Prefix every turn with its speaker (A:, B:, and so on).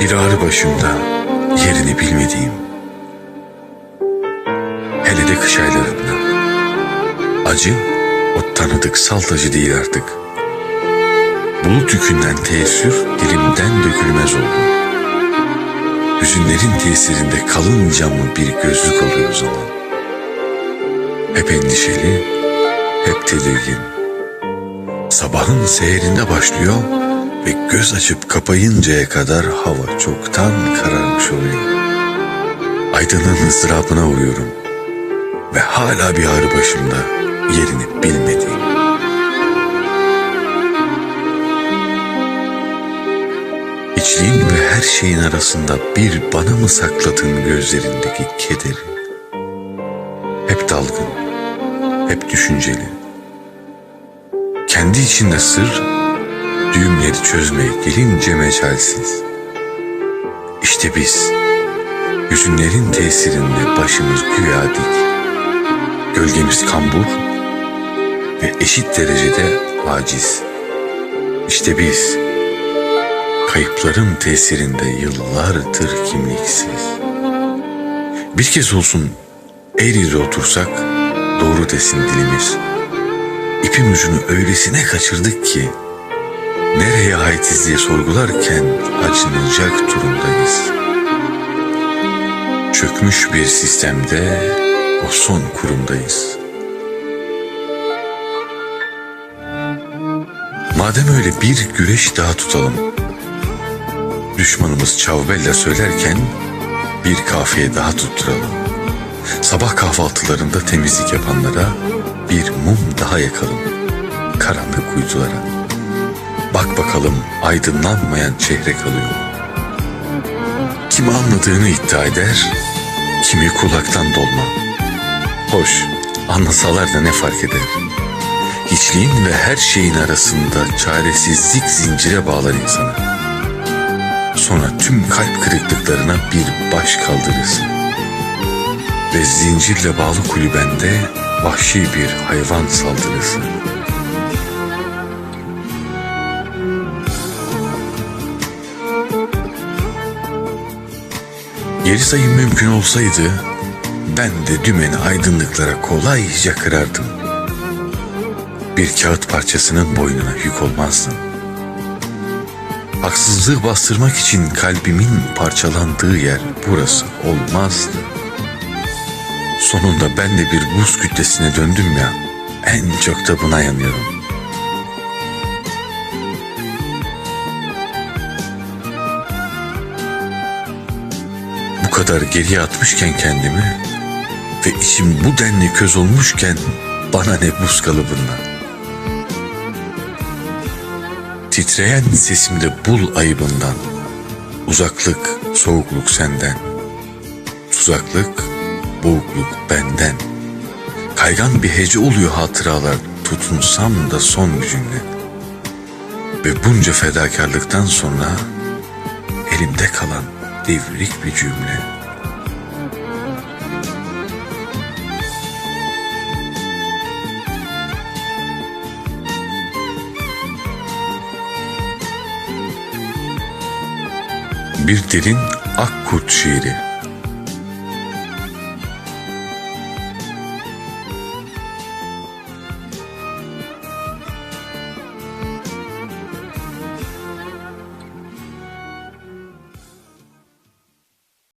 A: Bir ağrı başımda yerini bilmediğim Hele de kış aylarında Acı o tanıdık salt acı değil artık. Bulut yükünden teessür dilimden dökülmez oldu Hüzünlerin tesirinde kalın camlı bir gözlük oluyor o zaman Hep endişeli, hep tedirgin. Sabahın seherinde başlıyor ve göz açıp kapayıncaya kadar hava çoktan kararmış oluyor. Aydınlığın ızdırabına uğruyorum ve hala bir ağrı başımda yerini bilmediğim. İçliğin ve her şeyin arasında bir bana mı sakladın gözlerindeki kederi? Hep dalgın, hep düşünceli. Kendi içinde sır, düğümleri çözmeye gelince meçhalsiz. İşte biz, hüzünlerin tesirinde başımız güya dik. Gölgemiz kambur ve eşit derecede aciz. İşte biz, kayıpların tesirinde yıllardır kimliksiz. Bir kez olsun eğri otursak doğru desin dilimiz. İpin ucunu öylesine kaçırdık ki nereye aitiz diye sorgularken acınacak durumdayız. Çökmüş bir sistemde o son kurumdayız. Madem öyle bir güreş daha tutalım. Düşmanımız Çavbella söylerken bir kafiye daha tutturalım. Sabah kahvaltılarında temizlik yapanlara bir mum daha yakalım. Karanlık uydulara. Bak bakalım aydınlanmayan çehre kalıyor. Kimi anladığını iddia eder, kimi kulaktan dolma. Hoş, anlasalar da ne fark eder? Hiçliğin ve her şeyin arasında çaresizlik zincire bağlar insanı. Sonra tüm kalp kırıklıklarına bir baş kaldırırsın. Ve zincirle bağlı kulübende vahşi bir hayvan saldırısı. Geri sayım mümkün olsaydı ben de dümeni aydınlıklara kolayca kırardım. Bir kağıt parçasının boynuna yük olmazdım. Haksızlığı bastırmak için kalbimin parçalandığı yer burası olmazdı. Sonunda ben de bir buz kütlesine döndüm ya, en çok da buna yanıyorum. Kadar geriye atmışken kendimi ve içim bu denli köz olmuşken bana ne buz kalıbından. Titreyen sesimde bul ayıbından, uzaklık, soğukluk senden, tuzaklık, boğukluk benden. Kaygan bir hece oluyor hatıralar tutunsam da son bir cümle. Ve bunca fedakarlıktan sonra elimde kalan devrik bir cümle. Bir derin ak kurt şiiri.